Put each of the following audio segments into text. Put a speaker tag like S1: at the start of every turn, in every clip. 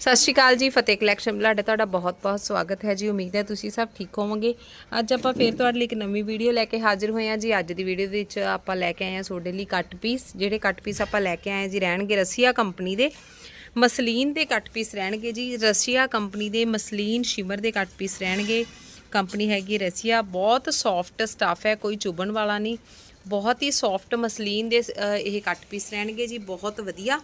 S1: ਸਤਿ ਸ਼੍ਰੀ ਅਕਾਲ ਜੀ, ਫਤਿਹ collection blood ਤੁਹਾਡਾ ਬਹੁਤ-ਬਹੁਤ ਸਵਾਗਤ ਹੈ ਜੀ। ਉਮੀਦ ਹੈ ਤੁਸੀਂ ਸਭ ਠੀਕ ਹੋਵੋਗੇ। ਅੱਜ ਆਪਾਂ ਫੇਰ ਤੁਹਾਡੇ ਲਈ ਇੱਕ ਨਵੀਂ ਵੀਡੀਓ ਲੈ ਕੇ ਹਾਜ਼ਰ ਹੋਏ ਹਾਂ ਜੀ। ਅੱਜ ਦੀ ਵੀਡੀਓ ਦੇ ਵਿੱਚ ਆਪਾਂ ਲੈ ਕੇ ਆਏ ਹਾਂ ਤੁਹਾਡੇ ਲਈ ਕੱਟ ਪੀਸ ਜਿਹੜੇ ਕੱਟ ਪੀਸ ਆਪਾਂ ਲੈ ਕੇ ਆਏ ਹਾਂ ਜੀ, ਰਹਿਣਗੇ ਰਸੀਆ ਕੰਪਨੀ ਦੇ। ਮਸਲੀਨ ਦੇ ਕੱਟ ਪੀਸ ਰਹਿਣਗੇ ਜੀ। ਰਸੀਆ ਕੰਪਨੀ ਦੇ ਮਸਲੀਨ ਸ਼ਿਮਰ ਦੇ ਕੱਟ ਪੀਸ ਰਹਿਣਗੇ। ਕੰਪਨੀ ਹੈਗੀ ਰਸੀਆ। ਬਹੁਤ ਸੌਫਟ ਸਟਫ ਹੈ, ਕੋਈ ਚੁਭਣ ਵਾਲਾ ਨਹੀਂ। ਬਹੁਤ ਹੀ ਸੌਫਟ ਮਸਲੀਨ ਦੇ ਇਹ ਕੱਟ ਪੀਸ ਰਹਿਣਗੇ ਜੀ। ਬਹੁਤ ਵਧੀਆ।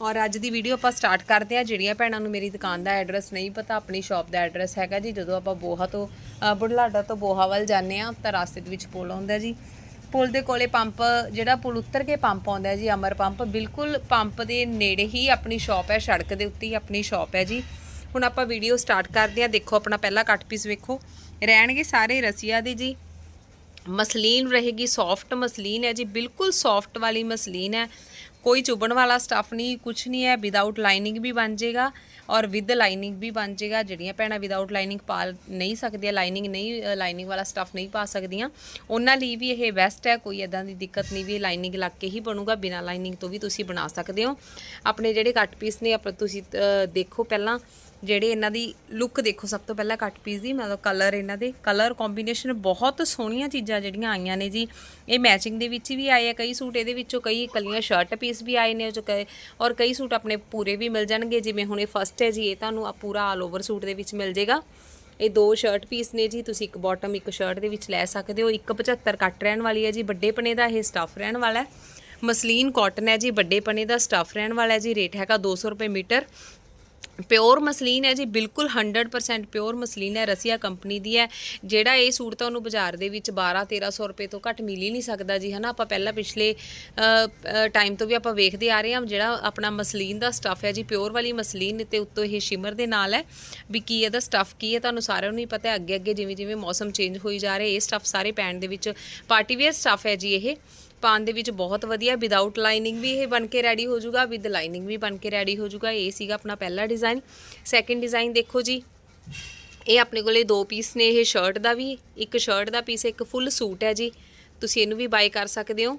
S1: ਔਰ ਅੱਜ ਦੀ ਵੀਡੀਓ ਆਪਾਂ ਸਟਾਰਟ ਕਰਦੇ ਹਾਂ। ਜਿਹੜੀਆਂ ਭੈਣਾਂ ਨੂੰ ਮੇਰੀ ਦੁਕਾਨ ਦਾ ਐਡਰੈਸ ਨਹੀਂ ਪਤਾ, ਆਪਣੀ ਸ਼ਾਪ ਦਾ ਐਡਰੈਸ ਹੈਗਾ ਜੀ। ਜਦੋਂ ਆਪਾਂ ਬੋਹਾ ਤੋਂ ਬੁਢਲਾਡਾ ਤੋਂ ਬੋਹਾ ਵੱਲ ਜਾਂਦੇ ਆ ਤਾਂ ਰਸਤੇ ਦੇ ਵਿੱਚ ਪੁਲ ਆਉਂਦਾ ਜੀ। ਪੁਲ ਦੇ ਕੋਲੇ ਪੰਪ, ਜਿਹੜਾ ਪੁਲ ਉੱਤਰ ਕੇ ਪੰਪ ਆਉਂਦਾ ਜੀ, ਅਮਰ ਪੰਪ, ਬਿਲਕੁਲ ਪੰਪ ਦੇ ਨੇੜੇ ਹੀ ਆਪਣੀ ਸ਼ਾਪ ਹੈ, ਸੜਕ ਦੇ ਉੱਤੇ ਹੀ ਆਪਣੀ ਸ਼ਾਪ ਹੈ ਜੀ। ਹੁਣ ਆਪਾਂ ਵੀਡੀਓ ਸਟਾਰਟ ਕਰਦੇ ਹਾਂ। ਦੇਖੋ ਆਪਣਾ ਪਹਿਲਾ ਕੱਟ ਪੀਸ ਵੇਖੋ। ਰਹਿਣਗੇ ਸਾਰੇ ਰਸੀਆ ਦੇ ਜੀ। ਮਸਲੀਨ ਰਹੇਗੀ ਸੌਫਟ ਮਸਲੀਨ ਹੈ ਜੀ। ਬਿਲਕੁਲ ਸੌਫਟ ਵਾਲੀ ਮਸਲੀਨ ਹੈ। ਕੋਈ ਚੁਭਣ ਵਾਲਾ ਸਟਫ ਨਹੀਂ ਕੁਝ ਨਹੀਂ ਹੈ ਵਿਦਆਊਟ ਲਾਈਨਿੰਗ ਵੀ ਬਣ ਜਾਏਗਾ ਔਰ ਵਿਦ ਲਾਈਨਿੰਗ ਵੀ ਬਣ ਜਾਏਗਾ ਜਿਹੜੀਆਂ ਭੈਣਾਂ ਵਿਦਆਊਟ ਲਾਈਨਿੰਗ ਪਾ ਨਹੀਂ ਸਕਦੀਆਂ ਲਾਈਨਿੰਗ ਨਹੀਂ ਲਾਈਨਿੰਗ ਵਾਲਾ ਸਟਫ ਨਹੀਂ ਪਾ ਸਕਦੀਆਂ, ਉਹਨਾਂ ਲਈ ਵੀ ਇਹ ਬੈਸਟ ਹੈ, ਕੋਈ ਇਦਾਂ ਦੀ ਦਿੱਕਤ ਨਹੀਂ ਵੀ ਲਾਈਨਿੰਗ ਲੱਗ ਕੇ ਹੀ ਬਣੂਗਾ, ਬਿਨਾਂ ਲਾਈਨਿੰਗ ਤੋਂ ਵੀ ਤੁਸੀਂ ਬਣਾ ਸਕਦੇ ਹੋ। ਆਪਣੇ ਜਿਹੜੇ ਕੱਟ ਪੀਸ ਨੇ, ਆਪਾਂ ਤੁਸੀਂ ਦੇਖੋ ਪਹਿਲਾਂ ਜਿਹੜੇ ਇਹਨਾਂ ਦੀ ਲੁੱਕ ਦੇਖੋ, ਸਭ ਤੋਂ ਪਹਿਲਾਂ ਕੱਟ ਪੀਸ ਦੀ ਮਤਲਬ ਕਲਰ ਇਹਨਾਂ ਦੇ ਕਲਰ ਕੰਬੀਨੇਸ਼ਨ ਬਹੁਤ ਸੋਹਣੀਆਂ ਚੀਜ਼ਾਂ ਜਿਹੜੀਆਂ ਆਈਆਂ ਨੇ ਜੀ। ਇਹ ਮੈਚਿੰਗ ਦੇ ਵਿੱਚ ਵੀ ਆਏ ਆ, ਕਈ ਸੂਟ ਇਹਦੇ ਵਿੱਚੋਂ ਕਈ ਇਕੱਲੀਆਂ ਸ਼ਰਟ ਪੀਸ ਵੀ ਆਏ ਨੇ ਜੋ ਕਈ, ਔਰ ਕਈ ਸੂਟ ਆਪਣੇ ਪੂਰੇ ਵੀ ਮਿਲ ਜਾਣਗੇ, ਜਿਵੇਂ ਹੁਣ ਇਹ ਫਸਟ ਹੈ ਜੀ, ਇਹ ਤੁਹਾਨੂੰ ਆ ਪੂਰਾ ਆਲ ਓਵਰ ਸੂਟ ਦੇ ਵਿੱਚ ਮਿਲ ਜਾਏਗਾ ਇਹ ਦੋ ਸ਼ਰਟ ਪੀਸ ਨੇ ਜੀ, ਤੁਸੀਂ ਇੱਕ ਬਾਟਮ ਇੱਕ ਸ਼ਰਟ ਦੇ ਵਿੱਚ ਲੈ ਸਕਦੇ ਹੋ। 175 ਕੱਟ ਰਹਿਣ ਵਾਲੀ ਹੈ ਜੀ, ਵੱਡੇ ਪਨੇ ਦਾ ਇਹ ਸਟਫ ਰਹਿਣ ਵਾਲਾ ਹੈ। ਮਸਲੀਨ ਕਾਟਨ ਹੈ ਜੀ, ਵੱਡੇ ਪਨੇ ਦਾ ਸਟਫ ਰਹਿਣ ਵਾਲਾ ਹੈ ਜੀ ਰੇਟ ਹੈਗਾ 200 ਰੁਪਏ ਮੀਟਰ। ਪਿਓਰ ਮਸਲੀਨ ਹੈ ਜੀ, ਬਿਲਕੁਲ 100% ਪਿਓਰ ਮਸਲੀਨ ਹੈ, ਰਸੀਆ ਕੰਪਨੀ ਦੀ ਹੈ। ਜਿਹੜਾ ਇਹ ਸੂਟ ਤੁਹਾਨੂੰ ਬਾਜ਼ਾਰ ਦੇ ਵਿੱਚ 12 1300 ਰੁਪਏ ਤੋਂ ਘੱਟ ਮਿਲ ਹੀ ਨਹੀਂ ਸਕਦਾ ਜੀ, ਹਨਾ? ਆਪਾਂ ਪਹਿਲਾਂ ਪਿਛਲੇ ਟਾਈਮ ਤੋਂ ਵੀ ਆਪਾਂ ਵੇਖਦੇ ਆ ਰਹੇ ਹਾਂ, ਜਿਹੜਾ ਆਪਣਾ ਮਸਲੀਨ ਦਾ ਸਟਫ ਹੈ ਜੀ, ਪਿਓਰ ਵਾਲੀ ਮਸਲੀਨ ਤੇ ਉੱਤੋਂ ਇਹ ਸ਼ਿਮਰ ਦੇ ਨਾਲ ਹੈ। ਵੀ ਕੀ ਇਹਦਾ ਸਟਫ ਕੀ ਹੈ, ਤੁਹਾਨੂੰ ਸਾਰਿਆਂ ਨੂੰ ਹੀ ਪਤਾ ਹੈ ਅੱਗੇ ਅੱਗੇ ਜਿਵੇਂ ਜਿਵੇਂ ਮੌਸਮ ਚੇਂਜ ਹੋਈ ਜਾ ਰਿਹਾ, ਇਹ ਸਟਫ ਸਾਰੇ ਪੈਣ ਦੇ ਵਿੱਚ ਪਾਰਟੀ ਵੇਅਰ ਸਟਫ ਹੈ ਜੀ ਇਹ। ਪਾਣ ਦੇ ਵਿੱਚ ਬਹੁਤ ਵਧੀਆ ਵਿਦਆਊਟ ਲਾਈਨਿੰਗ ਵੀ ਇਹ ਬਣ ਕੇ ਰੈਡੀ ਹੋ ਜਾਊਗਾ ਵਿਦ ਲਾਈਨਿੰਗ ਵੀ ਬਣ ਕੇ ਰੈਡੀ ਹੋ ਜਾਊਗਾ, ਇਹ ਸੀਗਾ ਆਪਣਾ ਪਹਿਲਾ ਡਿਜ਼ਾਈਨ ਸੈਕਿੰਡ ਡਿਜ਼ਾਈਨ ਦੇਖੋ ਜੀ, ਇਹ ਆਪਣੇ ਕੋਲੇ ਦੋ ਪੀਸ ਨੇ, ਇਹ ਸ਼ਰਟ ਦਾ ਵੀ, ਇੱਕ ਸ਼ਰਟ ਦਾ ਪੀਸ ਇੱਕ ਫੁੱਲ ਸੂਟ ਹੈ ਜੀ। ਤੁਸੀਂ ਇਹਨੂੰ ਵੀ ਬਾਈ ਕਰ ਸਕਦੇ ਹੋ।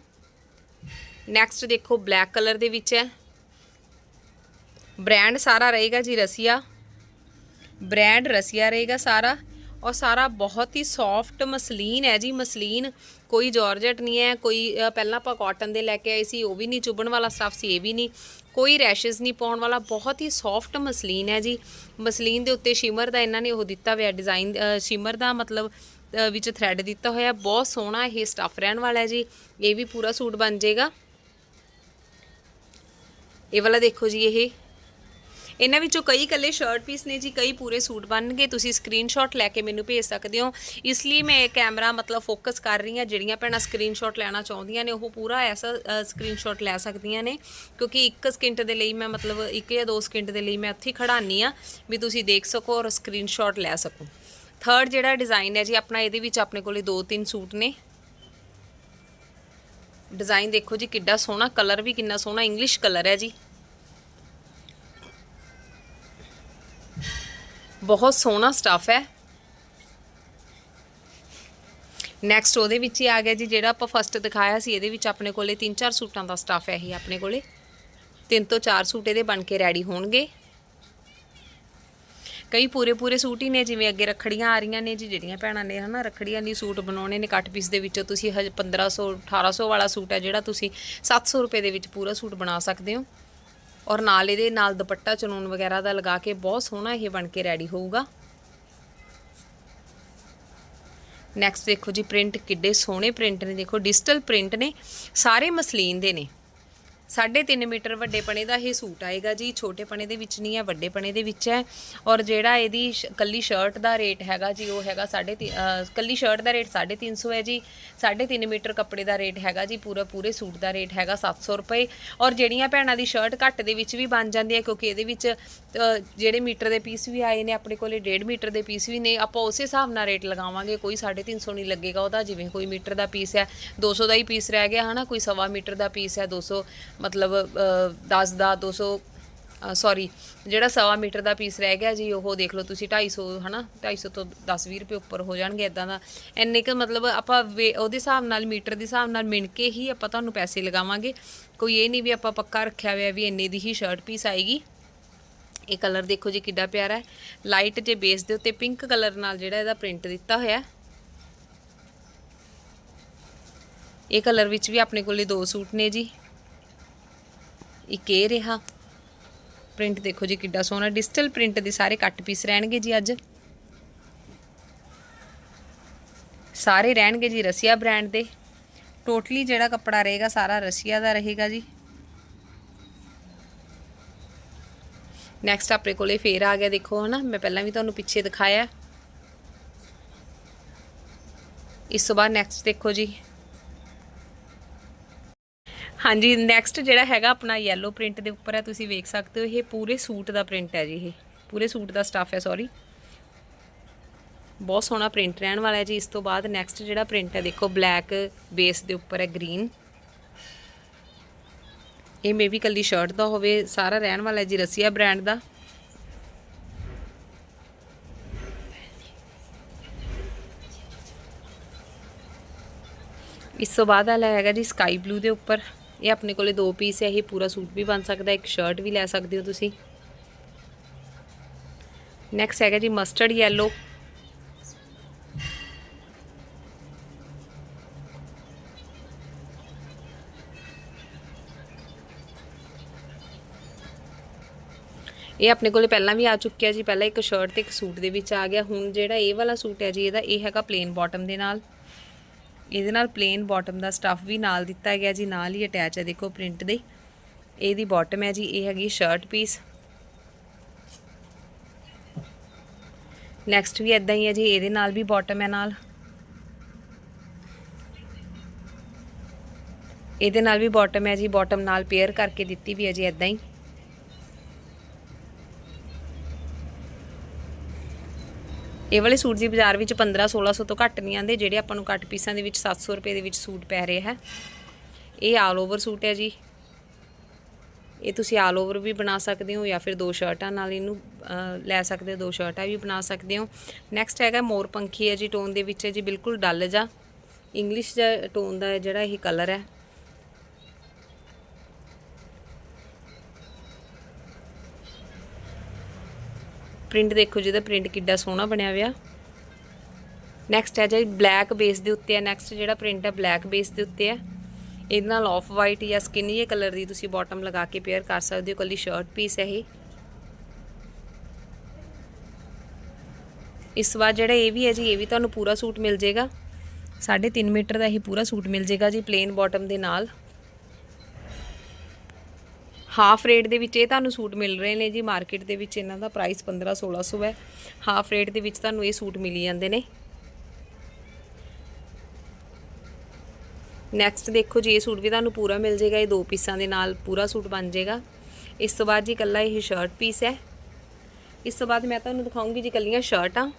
S1: ਨੈਕਸਟ ਦੇਖੋ ਬਲੈਕ ਕਲਰ ਦੇ ਵਿੱਚ ਹੈ। ਬ੍ਰਾਂਡ ਸਾਰਾ ਰਹੇਗਾ ਜੀ ਰਸੀਆ। ਬ੍ਰਾਂਡ ਰਸੀਆ ਰਹੇਗਾ ਸਾਰਾ। ਔਰ ਸਾਰਾ ਬਹੁਤ ਹੀ ਸੌਫਟ ਮਸਲੀਨ ਹੈ ਜੀ, ਮਸਲੀਨ। ਕੋਈ ਜਾਰਜਟ ਨਹੀਂ ਹੈ, ਕੋਈ ਪਹਿਲਾਂ ਆਪਾਂ ਕਾਟਨ ਦੇ ਲੈ ਕੇ ਆਏ ਸੀ, ਉਹ ਵੀ ਨਹੀਂ ਚੁਭਣ ਵਾਲਾ ਸਟਫ ਸੀ, ਇਹ ਵੀ ਨਹੀਂ। ਕੋਈ ਰੈਸ਼ਸ ਨਹੀਂ ਪਾਉਣ ਵਾਲਾ, ਬਹੁਤ ਹੀ ਸੌਫਟ ਮਸਲੀਨ ਹੈ ਜੀ। ਮਸਲੀਨ ਦੇ ਉੱਤੇ ਸ਼ਿਮਰ ਦਾ ਇਹਨਾਂ ਨੇ ਉਹ ਦਿੱਤਾ ਹੋਇਆ ਡਿਜ਼ਾਈਨ ਸ਼ਿਮਰ ਦਾ ਮਤਲਬ ਵਿੱਚ ਥ੍ਰੈਡ ਦਿੱਤਾ ਹੋਇਆ। ਬਹੁਤ ਸੋਹਣਾ ਇਹ ਸਟਫ ਰਹਿਣ ਵਾਲਾ ਹੈ ਜੀ। ਇਹ ਵੀ ਪੂਰਾ ਸੂਟ ਬਣ ਜਾਏਗਾ। ਇਹ ਵਾਲਾ ਦੇਖੋ ਜੀ, ਇਹ ਇਹਨਾਂ ਵਿੱਚੋਂ ਕਈ ਇਕੱਲੇ ਸ਼ਰਟ ਪੀਸ ਨੇ ਜੀ, ਕਈ ਪੂਰੇ ਸੂਟ ਬਣਨਗੇ ਤੁਸੀਂ ਸਕਰੀਨਸ਼ਾਟ ਲੈ ਕੇ ਮੈਨੂੰ ਭੇਜ ਸਕਦੇ ਹੋ। ਇਸ ਲਈ ਮੈਂ ਇਹ ਕੈਮਰਾ ਮਤਲਬ ਫੋਕਸ ਕਰ ਰਹੀ ਹਾਂ। ਜਿਹੜੀਆਂ ਭੈਣਾਂ ਸਕਰੀਨਸ਼ਾਟ ਲੈਣਾ ਚਾਹੁੰਦੀਆਂ ਨੇ, ਉਹ ਪੂਰਾ ਐਸਾ ਸਕਰੀਨਸ਼ਾਟ ਲੈ ਸਕਦੀਆਂ ਨੇ। ਕਿਉਂਕਿ ਇੱਕ ਸਕਿੰਟ ਦੇ ਲਈ ਮੈਂ ਮਤਲਬ ਇੱਕ ਜਾਂ ਦੋ ਸਕਿੰਟ ਦੇ ਲਈ ਮੈਂ ਉੱਥੇ ਖੜਾਨੀ ਆ ਵੀ ਤੁਸੀਂ ਦੇਖ ਸਕੋ ਔਰ ਸਕਰੀਨਸ਼ਾਟ ਲੈ ਸਕੋ। ਥਰਡ ਜਿਹੜਾ ਡਿਜ਼ਾਈਨ ਹੈ ਜੀ, ਆਪਣਾ ਇਹਦੇ ਵਿੱਚ ਆਪਣੇ ਕੋਲੇ ਦੋ ਤਿੰਨ ਸੂਟ ਨੇ। ਡਿਜ਼ਾਈਨ ਦੇਖੋ ਜੀ, ਕਿੱਡਾ ਸੋਹਣਾ ਕਲਰ ਵੀ ਕਿੰਨਾ ਸੋਹਣਾ ਇੰਗਲਿਸ਼ ਕਲਰ ਹੈ ਜੀ। ਬਹੁਤ ਸੋਹਣਾ ਸਟਫ ਹੈ। ਨੈਕਸਟ ਉਹਦੇ ਵਿੱਚ ਹੀ ਆ ਗਿਆ ਜੀ, ਜਿਹੜਾ ਆਪਾਂ ਫਸਟ ਦਿਖਾਇਆ ਸੀ, ਇਹਦੇ ਵਿੱਚ ਆਪਣੇ ਕੋਲੇ 3-4 ਸੂਟਾਂ ਦਾ ਸਟਫ ਹੈ ਇਹ ਆਪਣੇ ਕੋਲੇ। ਤਿੰਨ ਤੋਂ ਚਾਰ ਸੂਟ ਇਹਦੇ ਬਣ ਕੇ ਰੈਡੀ ਹੋਣਗੇ। ਕਈ ਪੂਰੇ ਪੂਰੇ ਸੂਟ ਹੀ ਨੇ, ਜਿਵੇਂ ਅੱਗੇ ਰੱਖੜੀਆਂ ਆ ਰਹੀਆਂ ਨੇ ਜੀ, ਜਿਹੜੀਆਂ ਭੈਣਾਂ ਨੇ ਹਨਾ, ਰੱਖੜੀਆਂ ਲਈ ਸੂਟ ਬਣਾਉਣੇ ਨੇ ਕੱਟ ਪੀਸ ਦੇ ਵਿੱਚੋਂ ਤੁਸੀਂ ਹਜੇ 1500 1800 ਵਾਲਾ ਸੂਟ ਹੈ, ਜਿਹੜਾ ਤੁਸੀਂ 700 ਰੁਪਏ ਦੇ ਵਿੱਚ ਪੂਰਾ ਸੂਟ ਬਣਾ ਸਕਦੇ ਹੋ। ਔਰ ਨਾਲ ਇਹਦੇ ਨਾਲ ਦੁਪੱਟਾ ਚਨੂਨ ਵਗੈਰਾ ਦਾ ਲਗਾ ਕੇ ਬਹੁਤ ਸੋਹਣਾ ਇਹ ਬਣ ਕੇ ਰੈਡੀ ਹੋਊਗਾ। ਨੈਕਸਟ ਦੇਖੋ ਜੀ ਪ੍ਰਿੰਟ ਕਿੱਡੇ ਸੋਹਣੇ ਪ੍ਰਿੰਟ ਨੇ, ਦੇਖੋ ਡਿਜੀਟਲ ਪ੍ਰਿੰਟ ਨੇ, ਸਾਰੇ ਮਸਲੀਨ ਦੇ ਨੇ। 3.5 ਮੀਟਰ ਵੱਡੇ ਪਣੇ ਦਾ ਇਹ ਸੂਟ ਆਏਗਾ ਜੀ ਛੋਟੇ ਪਣੇ ਦੇ ਵਿੱਚ ਨਹੀਂ ਹੈ ਵੱਡੇ ਪਣੇ ਦੇ ਵਿੱਚ ਹੈ। ਔਰ ਜਿਹੜਾ ਇਹਦੀ ਸ਼- ਕੱਲੀ ਸ਼ਰਟ ਦਾ ਰੇਟ ਹੈਗਾ ਜੀ ਉਹ ਹੈਗਾ 3.5 ਕੱਲੀ ਸ਼ਰਟ ਦਾ ਰੇਟ 350 ਹੈ ਜੀ। 3.5 ਮੀਟਰ ਕੱਪੜੇ ਦਾ ਰੇਟ ਹੈਗਾ ਜੀ ਪੂਰਾ ਪੂਰੇ ਸੂਟ ਦਾ ਰੇਟ ਹੈਗਾ 700 ਰੁਪਏ। ਔਰ ਜਿਹੜੀਆਂ ਭੈਣਾਂ ਦੀ ਸ਼ਰਟ ਘੱਟ ਦੇ ਵਿੱਚ ਵੀ ਬਣ ਜਾਂਦੀ ਹੈ ਕਿਉਂਕਿ ਇਹਦੇ ਵਿੱਚ ਅ, ਜਿਹੜੇ ਮੀਟਰ ਦੇ ਪੀਸ ਵੀ ਆਏ ਨੇ ਆਪਣੇ ਕੋਲੇ 1.5 ਮੀਟਰ ਦੇ ਪੀਸ ਵੀ ਨੇ ਆਪਾਂ ਉਸੇ ਹਿਸਾਬ ਨਾਲ ਰੇਟ ਲਗਾਵਾਂਗੇ। ਕੋਈ 350 ਨਹੀਂ ਲੱਗੇਗਾ ਉਹਦਾ ਜਿਵੇਂ ਕੋਈ ਮੀਟਰ ਦਾ ਪੀਸ ਹੈ 200 ਦਾ ਹੀ ਪੀਸ ਰਹਿ ਗਿਆ ਹਨਾ? ਕੋਈ ਸਵਾ ਮੀਟਰ ਦਾ ਪੀਸ ਹੈ 200 ਮਤਲਬ 10 ਦਾ 200 ਸੌਰੀ ਜਿਹੜਾ ਸਵਾ ਮੀਟਰ ਦਾ ਪੀਸ ਰਹਿ ਗਿਆ ਜੀ, ਉਹ ਦੇਖ ਲਓ ਤੁਸੀਂ 250 ਹਨਾ? 250 ਤੋਂ 10-20 ਰੁਪਏ ਉੱਪਰ ਹੋ ਜਾਣਗੇ ਇਦਾਂ ਦਾ। ਇੰਨੇ ਕੁ ਮਤਲਬ ਆਪਾਂ ਵੇ- ਉਹਦੇ ਹਿਸਾਬ ਨਾਲ, ਮੀਟਰ ਦੇ ਹਿਸਾਬ ਨਾਲ ਮਿਣ ਕੇ ਹੀ ਆਪਾਂ ਤੁਹਾਨੂੰ ਪੈਸੇ ਲਗਾਵਾਂਗੇ। ਕੋਈ ਇਹ ਨਹੀਂ ਵੀ ਆਪਾਂ ਪੱਕਾ ਰੱਖਿਆ ਹੋਇਆ ਵੀ ਇੰਨੇ ਦੀ ਹੀ ਸ਼ਰਟ ਪੀਸ ਆਏਗੀ। ਇਹ ਕਲਰ ਦੇਖੋ ਜੀ ਕਿੱਡਾ ਪਿਆਰਾ ਹੈ। ਲਾਈਟ ਜੇ ਬੇਸ ਦੇ ਉੱਤੇ ਪਿੰਕ ਕਲਰ ਨਾਲ ਜਿਹੜਾ ਇਹਦਾ ਪ੍ਰਿੰਟ ਦਿੱਤਾ ਹੋਇਆ। ਇਹ ਕਲਰ ਵਿੱਚ ਵੀ ਆਪਣੇ ਕੋਲੇ ਦੋ ਸੂਟ ਨੇ ਜੀ। ਇੱਕ ਇਹ ਰਿਹਾ? ਪ੍ਰਿੰਟ ਦੇਖੋ ਜੀ ਕਿੱਡਾ ਸੋਹਣਾ। ਡਿਜੀਟਲ ਪ੍ਰਿੰਟ ਦੇ ਸਾਰੇ ਕੱਟ ਪੀਸ ਰਹਿਣਗੇ ਜੀ ਅੱਜ। ਸਾਰੇ ਰਹਿਣਗੇ ਜੀ ਰਸੀਆ ਬ੍ਰਾਂਡ ਦੇ। ਟੋਟਲੀ ਜਿਹੜਾ ਕੱਪੜਾ ਰਹੇਗਾ, ਸਾਰਾ ਰਸੀਆ ਦਾ ਰਹੇਗਾ ਜੀ। ਨੈਕਸਟ ਆਪਣੇ ਕੋਲੇ ਫੇਰ ਆ ਗਿਆ ਦੇਖੋ ਹਨਾ। ਮੈਂ ਪਹਿਲਾਂ ਵੀ ਤੁਹਾਨੂੰ ਪਿੱਛੇ ਦਿਖਾਇਆ। ਇਸ ਤੋਂ ਬਾਅਦ ਨੈਕਸਟ ਦੇਖੋ ਜੀ। ਹਾਂਜੀ ਨੈਕਸਟ ਜਿਹੜਾ ਹੈਗਾ ਆਪਣਾ ਯੈਲੋ ਪ੍ਰਿੰਟ ਦੇ ਉੱਪਰ ਹੈ, ਤੁਸੀਂ ਵੇਖ ਸਕਦੇ ਹੋ, ਇਹ ਪੂਰੇ ਸੂਟ ਦਾ ਪ੍ਰਿੰਟ ਹੈ ਜੀ ਇਹ। ਪੂਰੇ ਸੂਟ ਦਾ ਸਟੱਫ ਹੈ ਸੌਰੀ ਬਹੁਤ ਸੋਹਣਾ ਪ੍ਰਿੰਟ ਰਹਿਣ ਵਾਲਾ ਹੈ ਜੀ, ਇਸ ਤੋਂ ਬਾਅਦ ਨੈਕਸਟ ਜਿਹੜਾ ਪ੍ਰਿੰਟ ਹੈ, ਦੇਖੋ ਬਲੈਕ ਬੇਸ ਦੇ ਉੱਪਰ ਹੈ ਗ੍ਰੀਨ ਇਹ ਮੇਬੀ ਕੱਲੀ ਸ਼ਰਟ ਦਾ ਹੋਵੇ, ਸਾਰਾ ਰਹਿਣ ਵਾਲਾ ਹੈ ਜੀ, ਰਸੀਆ ਬ੍ਰਾਂਡ ਦਾ। ਇਸ ਤੋਂ ਬਾਅਦ ਆਲਾ ਹੈਗਾ ਜੀ ਸਕਾਈ ਬਲੂ ਦੇ ਉੱਪਰ। ਇਹ ਆਪਣੇ ਕੋਲੇ ਦੋ ਪੀਸ ਹੈ, ਇਹ ਪੂਰਾ ਸੂਟ ਵੀ ਬਣ ਸਕਦਾ, ਇੱਕ ਸ਼ਰਟ ਵੀ ਲੈ ਸਕਦੇ ਹੋ ਤੁਸੀਂ। ਨੈਕਸਟ ਹੈਗਾ ਜੀ ਮਸਟਰਡ ਯੈਲੋ ਇਹ ਆਪਣੇ ਕੋਲੇ ਪਹਿਲਾਂ ਵੀ ਆ ਚੁੱਕਿਆ ਜੀ, ਪਹਿਲਾਂ ਇੱਕ ਸ਼ਰਟ ਤੇ ਇੱਕ ਸੂਟ ਦੇ ਵਿੱਚ ਆ ਗਿਆ। ਹੁਣ ਜਿਹੜਾ ਇਹ ਵਾਲਾ ਸੂਟ ਹੈ ਜੀ, ਇਹਦਾ ਇਹ ਹੈਗਾ ਪਲੇਨ ਬਾਟਮ ਦੇ ਨਾਲ। ਇਹਦੇ ਨਾਲ ਪਲੇਨ ਬਾਟਮ ਦਾ ਸਟੱਫ ਵੀ ਨਾਲ ਦਿੱਤਾ ਗਿਆ ਜੀ, ਨਾਲ ਹੀ ਅਟੈਚ ਹੈ ਦੇਖੋ ਪ੍ਰਿੰਟ ਦੇ। ਇਹਦੀ ਬਾਟਮ ਹੈ ਜੀ, ਇਹ ਹੈਗੀ ਸ਼ਰਟ ਪੀਸ ਨੈਕਸਟ ਵੀ ਇਦਾਂ ਹੀ ਹੈ ਜੀ, ਇਹਦੇ ਨਾਲ ਵੀ ਬਾਟਮ ਹੈ ਨਾਲ। ਇਹਦੇ ਨਾਲ ਵੀ ਬਾਟਮ ਹੈ ਜੀ ਬਾਟਮ ਨਾਲ ਪੇਅਰ ਕਰਕੇ ਦਿੱਤੀ ਵੀ ਹੈ ਜੀ ਇਦਾਂ ਹੀ। ਇਹ ਵਾਲੇ ਸੂਟ ਜੀ ਬਾਜ਼ਾਰ ਵਿੱਚ 15 1600 ਤੋਂ ਘੱਟ ਨਹੀਂ ਆਉਂਦੇ, ਜਿਹੜੇ ਆਪਾਂ ਨੂੰ ਕੱਟ ਪੀਸਾਂ ਦੇ ਵਿੱਚ 700 ਰੁਪਏ ਦੇ ਵਿੱਚ ਸੂਟ ਪੈ ਰਿਹਾ ਹੈ। ਇਹ ਆਲ ਓਵਰ ਸੂਟ ਹੈ ਜੀ। ਇਹ ਤੁਸੀਂ ਆਲ ਓਵਰ ਵੀ ਬਣਾ ਸਕਦੇ ਹੋ ਜਾਂ ਫਿਰ ਦੋ ਸ਼ਰਟਾਂ ਨਾਲ ਇਹਨੂੰ ਲੈ ਸਕਦੇ ਹੋ, ਦੋ ਸ਼ਰਟਾਂ ਵੀ ਬਣਾ ਸਕਦੇ ਹੋ। ਨੈਕਸਟ ਹੈਗਾ ਮੋਰ ਪੰਖੀ ਹੈ ਜੀ ਟੋਨ ਦੇ ਵਿੱਚ ਹੈ ਜੀ, ਬਿਲਕੁਲ ਡੱਲ ਜਾ ਇੰਗਲਿਸ਼ ਦਾ ਟੋਨ ਦਾ ਜਿਹੜਾ ਇਹ ਕਲਰ ਹੈ। ਪ੍ਰਿੰਟ ਦੇਖੋ ਜਿਹਦਾ ਪ੍ਰਿੰਟ ਕਿੱਡਾ ਸੋਹਣਾ ਬਣਿਆ ਹੋਇਆ। ਨੈਕਸਟ ਹੈ ਜੀ ਬਲੈਕ ਬੇਸ ਦੇ ਉੱਤੇ ਹੈ। ਨੈਕਸਟ ਜਿਹੜਾ ਪ੍ਰਿੰਟ ਹੈ ਬਲੈਕ ਬੇਸ ਦੇ ਉੱਤੇ ਹੈ। ਇਹਦੇ ਨਾਲ ਆਫ ਵਾਈਟ ਜਾਂ ਸਕਿਨ ਇਹ ਕਲਰ ਦੀ ਤੁਸੀਂ ਬਾਟਮ ਲਗਾ ਕੇ ਪੇਅਰ ਕਰ ਸਕਦੇ ਹੋ। ਕੱਲੀ ਸ਼ਰਟ ਪੀਸ ਹੈ ਇਹ। ਇਸ ਵਾਰ ਜਿਹੜਾ ਇਹ ਵੀ ਹੈ ਜੀ, ਇਹ ਵੀ ਤੁਹਾਨੂੰ ਪੂਰਾ ਸੂਟ ਮਿਲ ਜਾਏਗਾ। 3.5 ਮੀਟਰ ਦਾ ਇਹ ਪੂਰਾ ਸੂਟ ਮਿਲ ਜਾਏਗਾ ਜੀ ਪਲੇਨ ਬਾਟਮ ਦੇ ਨਾਲ। ਹਾਫ ਰੇਟ ਦੇ ਵਿੱਚ ਇਹ ਤੁਹਾਨੂੰ ਸੂਟ ਮਿਲ ਰਹੇ ਨੇ ਜੀ ਮਾਰਕੀਟ ਦੇ ਵਿੱਚ ਇਹਨਾਂ ਦਾ ਪ੍ਰਾਈਸ 15 1600 ਹੈ। ਹਾਫ ਰੇਟ ਦੇ ਵਿੱਚ ਤੁਹਾਨੂੰ ਇਹ ਸੂਟ ਮਿਲੀ ਜਾਂਦੇ ਨੇ। ਨੈਕਸਟ ਦੇਖੋ ਜੀ, ਇਹ ਸੂਟ ਵੀ ਤੁਹਾਨੂੰ ਪੂਰਾ ਮਿਲ ਜਾਏਗਾ, ਇਹ ਦੋ ਪੀਸਾਂ ਦੇ ਨਾਲ ਪੂਰਾ ਸੂਟ ਬਣ ਜਾਏਗਾ। ਇਸ ਤੋਂ ਬਾਅਦ ਜੀ ਇਕੱਲਾ ਇਹ ਸ਼ਰਟ ਪੀਸ ਹੈ। ਇਸ ਤੋਂ ਬਾਅਦ ਮੈਂ ਤੁਹਾਨੂੰ ਦਿਖਾਉਂਗੀ ਜੀ ਇਕੱਲੀਆਂ ਸ਼ਰਟਾਂ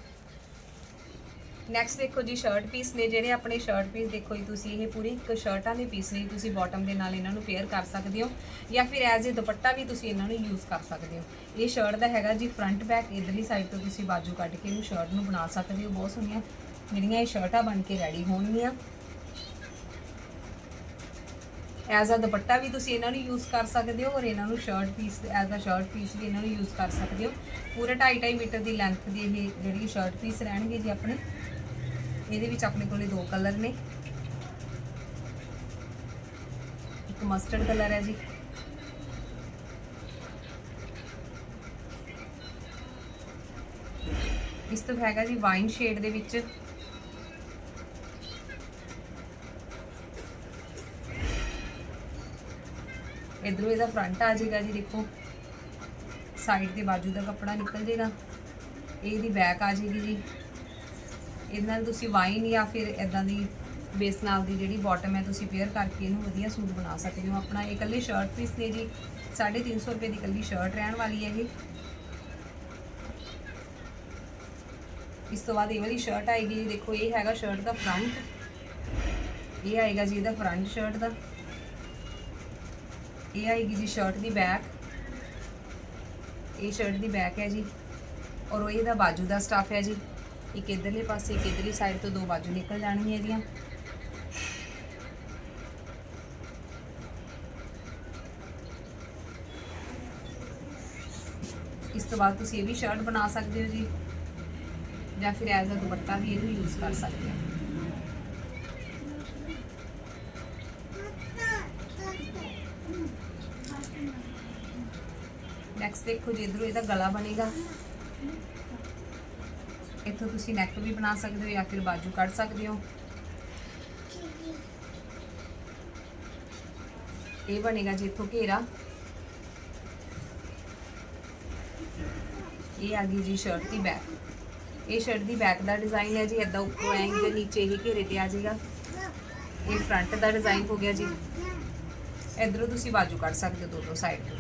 S1: ਨੈਕਸਟ ਦੇਖੋ ਜੀ ਸ਼ਰਟ ਪੀਸ ਨੇ ਜਿਹੜੇ ਆਪਣੇ ਸ਼ਰਟ ਪੀਸ ਦੇਖੋ ਜੀ ਤੁਸੀਂ, ਇਹ ਪੂਰੀ ਇੱਕ ਸ਼ਰਟਾਂ ਦੇ ਪੀਸ ਨੇ ਤੁਸੀਂ ਬਾਟਮ ਦੇ ਨਾਲ ਇਹਨਾਂ ਨੂੰ ਪੇਅਰ ਕਰ ਸਕਦੇ ਹੋ ਜਾਂ ਫਿਰ ਐਜ਼ ਏ ਦੁਪੱਟਾ ਵੀ ਤੁਸੀਂ ਇਹਨਾਂ ਨੂੰ ਯੂਜ਼ ਕਰ ਸਕਦੇ ਹੋ। ਇਹ ਸ਼ਰਟ ਦਾ ਹੈਗਾ ਜੀ ਫਰੰਟ ਬੈਕ ਇਧਰਲੀ ਸਾਈਡ ਤੋਂ ਤੁਸੀਂ ਬਾਜੂ ਕੱਢ ਕੇ ਇਹਨੂੰ ਸ਼ਰਟ ਨੂੰ ਬਣਾ ਸਕਦੇ ਹੋ। ਬਹੁਤ ਸੋਹਣੀਆਂ ਜਿਹੜੀਆਂ ਇਹ ਸ਼ਰਟਾਂ ਬਣ ਕੇ ਰੈਡੀ ਹੋਣਗੀਆਂ। ਐਜ਼ ਆ ਦੁਪੱਟਾ ਵੀ ਤੁਸੀਂ ਇਹਨਾਂ ਨੂੰ ਯੂਜ਼ ਕਰ ਸਕਦੇ ਹੋ ਔਰ ਇਹਨਾਂ ਨੂੰ shirt piece as a shirt piece ਵੀ ਇਹਨਾਂ ਨੂੰ ਯੂਜ਼ ਕਰ ਸਕਦੇ ਹੋ। ਪੂਰਾ 2.5 ਮੀਟਰ ਦੀ ਲੈਂਥ ਦੀ ਇਹ ਜਿਹੜੀ ਸ਼ਰਟ ਪੀਸ ਰਹਿਣਗੇ ਜੀ ਆਪਣੇ। ਇਹਦੇ ਵਿੱਚ ਆਪਣੇ ਕੋਲੇ ਦੋ ਕਲਰ ਨੇ। ਇੱਕ ਮਸਟਰਡ ਕਲਰ ਹੈ ਜੀ। ਇਸ ਤੋਂ ਹੈਗਾ ਜੀ ਵਾਈਨ ਸ਼ੇਡ ਦੇ ਵਿੱਚ। ਇਧਰੋਂ ਇਹਦਾ ਫਰੰਟ ਆ ਜਾਏਗਾ ਜੀ, ਦੇਖੋ। ਸਾਈਡ ਤੇ ਬਾਜੂ ਦਾ ਕੱਪੜਾ ਨਿਕਲ ਜਾਏਗਾ। ਇਹਦੀ ਬੈਕ ਆ ਜਾਏਗੀ ਜੀ। ਇਹਦੇ ਨਾਲ ਤੁਸੀਂ ਵਾਈਨ ਜਾਂ ਫਿਰ ਇਦਾਂ ਦੀ ਬੇਸ ਨਾਲ ਦੀ ਜਿਹੜੀ ਬਾਟਮ ਹੈ, ਤੁਸੀਂ ਪੇਅਰ ਕਰਕੇ ਇਹਨੂੰ ਵਧੀਆ ਸੂਟ ਬਣਾ ਸਕਦੇ ਹੋ। ਆਪਣਾ ਇਹ ਇਕੱਲੇ ਸ਼ਰਟ ਪੀਸ ਨੇ ਜੀ 350 ਰੁਪਏ ਦੀ ਇਕੱਲੀ ਸ਼ਰਟ ਰਹਿਣ ਵਾਲੀ ਹੈ ਇਹ। ਇਸ ਤੋਂ ਬਾਅਦ ਇਹ ਵਾਲੀ ਸ਼ਰਟ ਆਏਗੀ ਜੀ, ਦੇਖੋ ਇਹ ਹੈਗਾ ਸ਼ਰਟ ਦਾ ਫਰੰਟ ਇਹ ਆਏਗਾ ਜੀ ਇਹਦਾ ਫਰੰਟ ਸ਼ਰਟ ਦਾ। ਇਹ ਆਏਗੀ ਜੀ ਸ਼ਰਟ ਦੀ ਬੈਕ ਇਹ ਸ਼ਰਟ ਦੀ ਬੈਕ ਹੈ ਜੀ। ਔਰ ਉਹ ਇਹਦਾ ਬਾਜੂ ਦਾ ਸਟਾਫ ਹੈ ਜੀ। ਇੱਕ ਇਧਰਲੇ ਪਾਸੇ, ਇੱਕ ਇਧਰਲੀ ਸਾਈਡ ਤੋਂ ਦੋ ਬਾਜੂ ਨਿਕਲ ਜਾਣਗੀਆਂ ਇਹਦੀਆਂ। ਇਸ ਤੋਂ ਬਾਅਦ ਤੁਸੀਂ ਇਹ ਵੀ ਸ਼ਰਟ ਬਣਾ ਸਕਦੇ ਹੋ ਜੀ। ਜਾਂ ਫਿਰ ਐਜ਼ ਅ ਦੁਪੱਟਾ ਵੀ ਇਹਨੂੰ ਯੂਜ਼ ਕਰ ਸਕਦੇ ਹੋ। ਨੈਕਸਟ ਦੇਖੋ ਜੀ, ਇਧਰੋਂ ਇਹਦਾ ਗਲਾ ਬਣੇਗਾ। ਇੱਥੋਂ ਤੁਸੀਂ ਨੈਕ ਵੀ ਬਣਾ ਸਕਦੇ ਹੋ ਜਾਂ ਫਿਰ ਬਾਜੂ ਕੱਢ ਸਕਦੇ ਹੋ। ਇਹ ਬਣੇਗਾ ਜੀ ਇੱਥੋਂ ਘੇਰਾ। ਇਹ ਆ ਗਈ ਜੀ ਸ਼ਰਟ ਦੀ ਬੈਕ ਇਹ ਸ਼ਰਟ ਦੀ ਬੈਕ ਦਾ ਡਿਜ਼ਾਈਨ ਹੈ ਜੀ ਇਦਾਂ ਉੱਪਰੋਂ ਐਂਗਲ ਨੀਚੇ ਹੀ ਘੇਰੇ ਤੇ ਆ ਜਾਏਗਾ। ਇਹ ਫਰੰਟ ਦਾ ਡਿਜ਼ਾਈਨ ਹੋ ਗਿਆ ਜੀ। ਇਧਰੋਂ ਤੁਸੀਂ ਬਾਜੂ ਕੱਢ ਸਕਦੇ ਹੋ ਦੋਨੋਂ ਸਾਈਡ ਤੋਂ।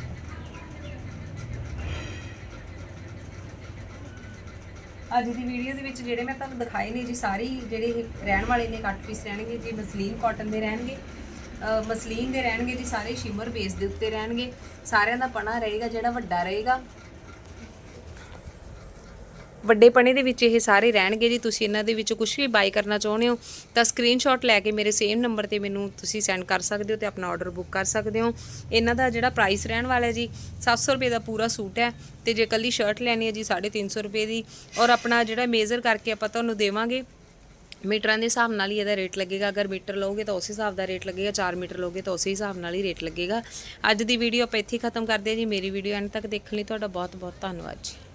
S1: ਅੱਜ ਦੀ ਵੀਡੀਓ ਦੇ ਵਿੱਚ ਜਿਹੜੇ ਮੈਂ ਤੁਹਾਨੂੰ ਦਿਖਾਏ ਨੇ ਜੀ, ਸਾਰੇ ਹੀ ਜਿਹੜੇ ਇਹ ਰਹਿਣ ਵਾਲੇ ਨੇ ਕੱਟ ਪੀਸ ਰਹਿਣਗੇ ਜੀ, ਮਸਲੀਨ ਕਾਟਨ ਦੇ ਰਹਿਣਗੇ। ਮਸਲੀਨ ਦੇ ਰਹਿਣਗੇ ਜੀ, ਸਾਰੇ ਸ਼ਿਮਰ ਬੇਸ ਦੇ ਉੱਤੇ ਰਹਿਣਗੇ। ਸਾਰਿਆਂ ਦਾ ਪਣਾ ਰਹੇਗਾ, ਜਿਹੜਾ ਵੱਡਾ ਰਹੇਗਾ। ਵੱਡੇ ਪਣੇ ਦੇ ਵਿੱਚ ਇਹ ਸਾਰੇ ਰਹਿਣਗੇ ਜੀ। ਤੁਸੀਂ ਇਹਨਾਂ ਦੇ ਵਿੱਚੋਂ ਕੁਝ ਵੀ ਬਾਈ ਕਰਨਾ ਚਾਹੁੰਦੇ ਹੋ, ਤਾਂ ਸਕਰੀਨਸ਼ਾਟ ਲੈ ਕੇ ਮੇਰੇ ਸੇਮ ਨੰਬਰ ਤੇ ਮੈਨੂੰ ਤੁਸੀਂ ਸੈਂਡ ਕਰ ਸਕਦੇ ਹੋ ਤੇ ਆਪਣਾ ਆਰਡਰ ਬੁੱਕ ਕਰ ਸਕਦੇ ਹੋ। ਇਹਨਾਂ ਦਾ ਜਿਹੜਾ ਪ੍ਰਾਈਸ ਰਹਿਣ ਵਾਲਾ ਹੈ ਜੀ 700 ਰੁਪਏ ਦਾ ਪੂਰਾ ਸੂਟ ਹੈ ਤੇ ਜੇ ਕੱਲੀ ਸ਼ਰਟ ਲੈਣੀ ਹੈ ਜੀ 350 ਰੁਪਏ ਦੀ। ਔਰ ਆਪਣਾ ਜਿਹੜਾ ਮੇਜ਼ਰ ਕਰਕੇ ਆਪਾਂ ਤੁਹਾਨੂੰ ਦੇਵਾਂਗੇ, ਮੀਟਰਾਂ ਦੇ ਹਿਸਾਬ ਨਾਲ ਹੀ ਇਹਦਾ ਰੇਟ ਲੱਗੇਗਾ। ਅਗਰ ਮੀਟਰ ਲਓਗੇ ਤਾਂ ਉਸੇ ਹਿਸਾਬ ਦਾ ਰੇਟ ਲੱਗੇਗਾ 4 ਮੀਟਰ ਲਓਗੇ ਤਾਂ ਉਸੇ ਹਿਸਾਬ ਨਾਲ ਹੀ ਰੇਟ ਲੱਗੇਗਾ। ਅੱਜ ਦੀ ਵੀਡੀਓ ਆਪਾਂ ਇੱਥੇ ਖਤਮ ਕਰਦੇ ਹਾਂ ਜੀ। ਮੇਰੀ ਵੀਡੀਓ ਐਂਡ ਤੱਕ ਦੇਖਣ ਲਈ ਤੁਹਾਡਾ ਬਹੁਤ ਬਹੁਤ ਧੰਨਵਾਦ ਜੀ।